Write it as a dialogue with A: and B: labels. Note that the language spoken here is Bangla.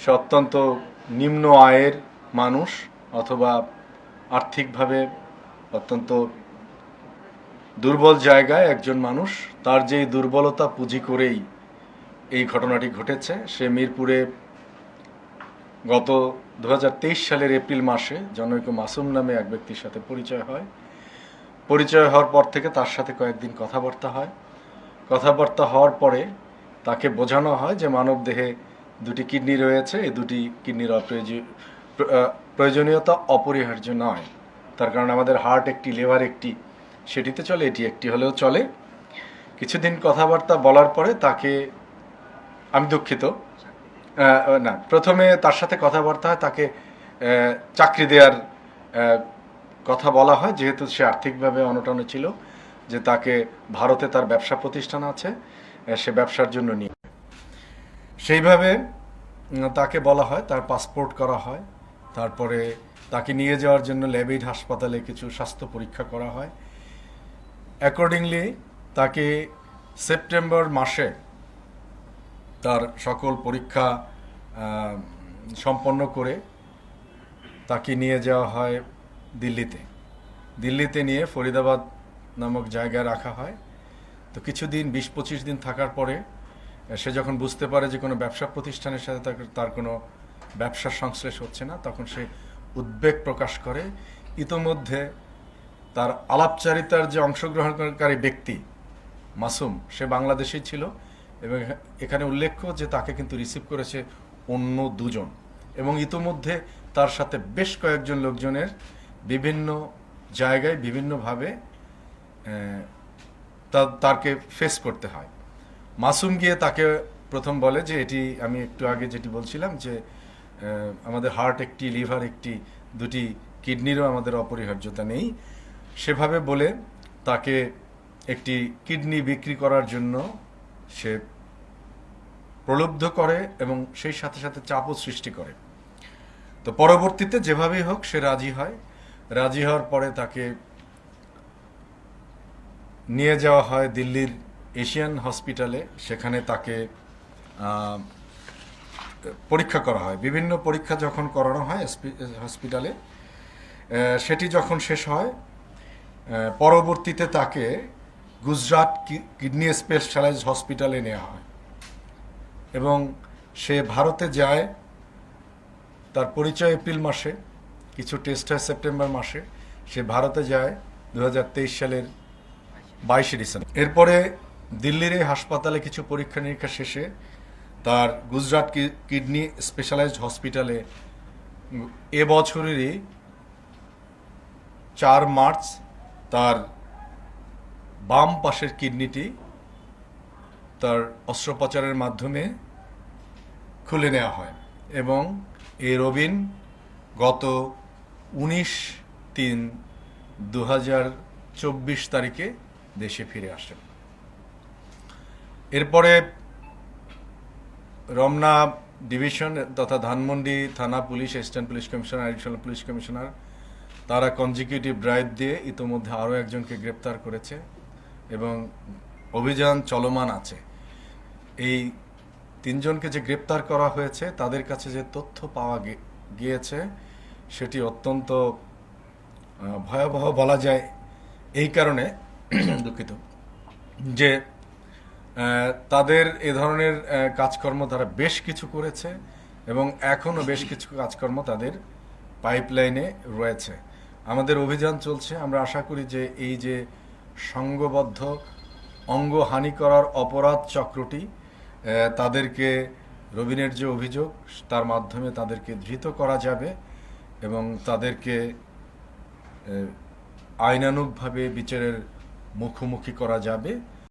A: সে অত্যন্ত নিম্ন আয়ের মানুষ অথবা আর্থিকভাবে অত্যন্ত দুর্বল জায়গায় একজন মানুষ। তার যেই দুর্বলতা পুঁজি করেই এই ঘটনাটি ঘটেছে, সে মিরপুরে গত দুহাজার তেইশ সালের এপ্রিল মাসে জনৈক মাসুম নামে এক ব্যক্তির সাথে পরিচয় হয়। পরিচয় হওয়ার পর থেকে তার সাথে কয়েকদিন কথাবার্তা হয়। কথাবার্তা হওয়ার পরে তাকে বোঝানো হয় যে মানব দেহে দুটি কিডনি রয়েছে, এই দুটি কিডনির প্রয়োজনীয়তা অপরিহার্য নয়। তার কারণ আমাদের হার্ট একটি, লিভার একটি, সেটিতে চলে, এটি একটি হলেও চলে। কিছুদিন কথাবার্তা বলার পরে তাকে আমি দুঃখিত। না, প্রথমে তার সাথে কথাবার্তা হয়, তাকে চাকরি দেওয়ার কথা বলা হয়, যেহেতু সে আর্থিকভাবে অনটনে ছিল, যে তাকে ভারতে তার ব্যবসা প্রতিষ্ঠান আছে সে ব্যবসার জন্য নিয়ে সেইভাবে তাকে বলা হয়, তার পাসপোর্ট করা হয়, তারপরে তাকে নিয়ে যাওয়ার জন্য ল্যাবেড হাসপাতালে কিছু স্বাস্থ্য পরীক্ষা করা হয়। অ্যাকর্ডিংলি তাকে সেপ্টেম্বর মাসে তার সকল পরীক্ষা সম্পন্ন করে তাকে নিয়ে যাওয়া হয় দিল্লিতে। দিল্লিতে নিয়ে ফরিদাবাদ নামক জায়গায় রাখা হয়। তো কিছুদিন, বিশ পঁচিশ দিন থাকার পরে সে যখন বুঝতে পারে যে কোনো ব্যবসা প্রতিষ্ঠানের সাথে তার কোনো ব্যবসার সংশ্লেষ হচ্ছে না তখন সে উদ্বেগ প্রকাশ করে। ইতোমধ্যে তার আলাপচারিতার যে অংশগ্রহণকারী ব্যক্তি মাসুম সে বাংলাদেশেই ছিল এবং এখানে উল্লেখ্য যে তাকে কিন্তু রিসিভ করেছে অন্য দুজন এবং ইতোমধ্যে তার সাথে বেশ কয়েকজন লোকজনের বিভিন্ন জায়গায় বিভিন্নভাবে আহ, তা- তাকে ফেস করতে হয়। মাসুম গিয়ে তাকে প্রথম বলে যে, এটি আমি একটু আগে যেটি বলছিলাম যে আমাদের হার্ট একটি, লিভার একটি, দুটি কিডনিরও আমাদের অপরিহার্যতা নেই। সেভাবে বলে তাকে একটি কিডনি বিক্রি করার জন্য সে প্রলুব্ধ করে এবং সেই সাথে সাথে চাপও সৃষ্টি করে। তো পরবর্তীতে যেভাবেই হোক সে রাজি হয়। রাজি হওয়ার পরে তাকে নিয়ে যাওয়া হয় দিল্লির এশিয়ান হসপিটালে সেখানে তাকে পরীক্ষা করা হয়। বিভিন্ন পরীক্ষা যখন করানো হয় হসপিটালে সেটি যখন শেষ হয় পরবর্তীতে তাকে গুজরাট কিডনি স্পেশালাইজ হসপিটালে নেওয়া হয়। এবং সে ভারতে যায়, তার পরিচয় এপ্রিল মাসে, কিছু টেস্ট হয় সেপ্টেম্বর মাসে, সে ভারতে যায় দু হাজার তেইশ সালের বাইশে ডিসেম্বর। এরপরে দিল্লির এই হাসপাতালে কিছু পরীক্ষা নিরীক্ষা শেষে তার গুজরাট কিডনি স্পেশালাইজড হসপিটালে উম, এ বছরেরই চার মার্চ তার বাম পাশের কিডনিটি তার অস্ত্রোপচারের মাধ্যমে খুলে নেওয়া হয় এবং এই রবিন গত উনিশ তিন দু চব্বিশ তারিখে দেশে ফিরে আসেন। এরপরে রমনা ডিভিশন তথা ধানমন্ডি থানা police assistant police commissioner additional police commissioner, তারা কনজিকিউটিভ ড্রাইভ দিয়ে ইতোমধ্যে আরও একজনকে গ্রেপ্তার করেছে এবং অভিযান চলমান আছে। এই তিনজনকে যে গ্রেপ্তার করা হয়েছে, তাদের কাছে যে তথ্য পাওয়া গিয়েছে, সেটি অত্যন্ত ভয়াবহ বলা যায়। এই কারণে দুঃখিত যে তাদের এ ধরনের কাজকর্ম তারা বেশ কিছু করেছে এবং এখনও বেশ কিছু কাজকর্ম তাদের পাইপলাইনে রয়েছে। আমাদের অভিযান চলছে। আমরা আশা করি যে এই যে সংঘবদ্ধ অঙ্গহানি করার অপরাধ চক্রটি তাদেরকে রবিনের যে অভিযোগ, তার মাধ্যমে তাদেরকে ধৃত করা যাবে এবং তাদেরকে আইনানুগভাবে বিচারের মুখোমুখি করা যাবে।